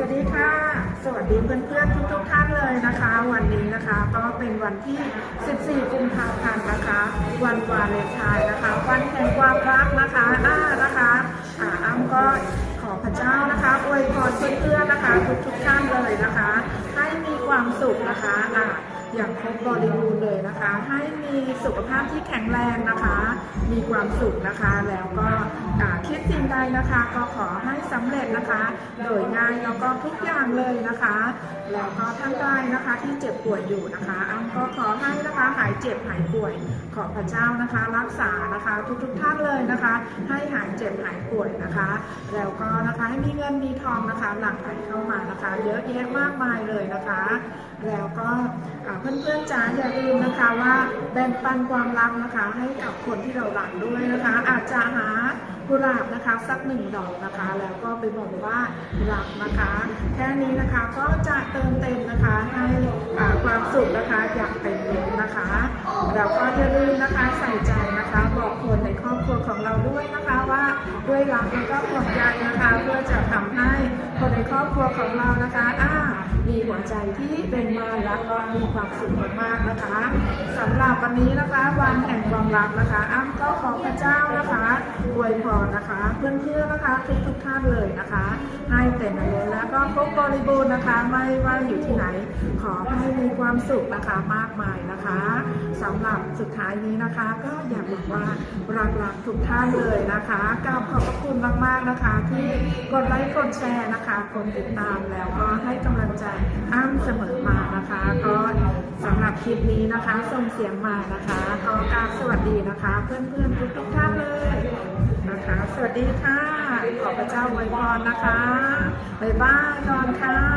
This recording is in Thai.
สวัสดีค่ะ สวัสดีเพื่อนๆทุกๆท่านเลยนะคะ วันนี้นะคะก็เป็นวันที่ 14 กุมภาพันธ์นะคะ วันวาเลนไทน์นะคะ วันแห่งความรักนะคะอ่านะคะอ่าอ้ำก็ขอพระเจ้านะคะอวยพรเพื่อนๆนะคะ ทุกๆท่านเลยนะคะ ให้มีความสุขนะคะอ่า อย่างครบบริบูรณ์เลยนะคะ ให้มีสุขภาพที่แข็งแรงนะคะ มีความสุขนะคะ แล้วก็คิดสิ่งใดนะคะ ก็ขอให้สำเร็จนะคะ โดยง่ายแล้วก็ทุกอย่างเลยนะคะ แล้วก็ท่านใดนะคะที่เจ็บป่วยอยู่นะคะอ้ำก็ขอให้นะคะหายเจ็บหายป่วย ขอพระเจ้านะคะ รักษานะคะทุกๆท่านเลยนะคะ ให้หายเจ็บหายป่วยนะคะ แล้วก็นะคะให้มีเงินมีทองนะคะ หลั่งไหลเข้ามานะคะ เยอะแยะมากมายเลยนะคะ แล้วก็เพื่อนๆจ๋าอย่าลืมนะคะว่าแบ่งปันความรักนะคะ ให้กับคนที่เรารักด้วยนะคะ อาจจะหากุหลาบนะคะสักหนึ่งดอกนะคะ แล้วก็ไปบอกว่ารักนะคะ แค่นี้นะคะก็จะเติมเต็มนะคะให้ความสุขนะคะอยางเต็มล้นนะคะแล้วก็อย่าลืมนะคะใส่ใจนะคะ บอกคนในครอบครัวของเราด้วยนะคะว่าด้วยรักแล้วก็ปลอบใจนะคะ เพื่อจะทำให้คนในครอบครัวของเรานะคะ หัวใจที่เป็นมารักก็มีความสุขมากๆนะคะสำหรับวันนี้นะคะวันแห่งความรักนะคะอ้ำก็ขอพระเจ้านะคะอวยพรนะคะ เพื่อนๆนะคะทุกทุกท่านเลยนะคะ ให้เต็มเลยแล้วก็ครบบริบูรณ์นะคะ ไม่ว่าอยู่ที่ไหน ขอให้มีความสุขนะคะมากมายนะคะ สำหรับสุดท้ายนี้นะคะ ก็อยากบอกว่ารักๆทุกท่านเลยนะคะกราบขอบพระคุณมากๆนะคะ ที่กดไลค์กดแชร์นะคะกดติดตามแล้วก็ให้กำลังใจอ้ำเสมอมานะคะ ก็สำหรับคลิปนี้นะคะส่งเสียงมานะคะก็กราบสวัสดีนะคะ เพื่อนๆทุกๆท่านเลยนะคะ สวัสดีค่ะขอพระเจ้าไวยพรนะคะบ๊ายบายก่อนค่ะ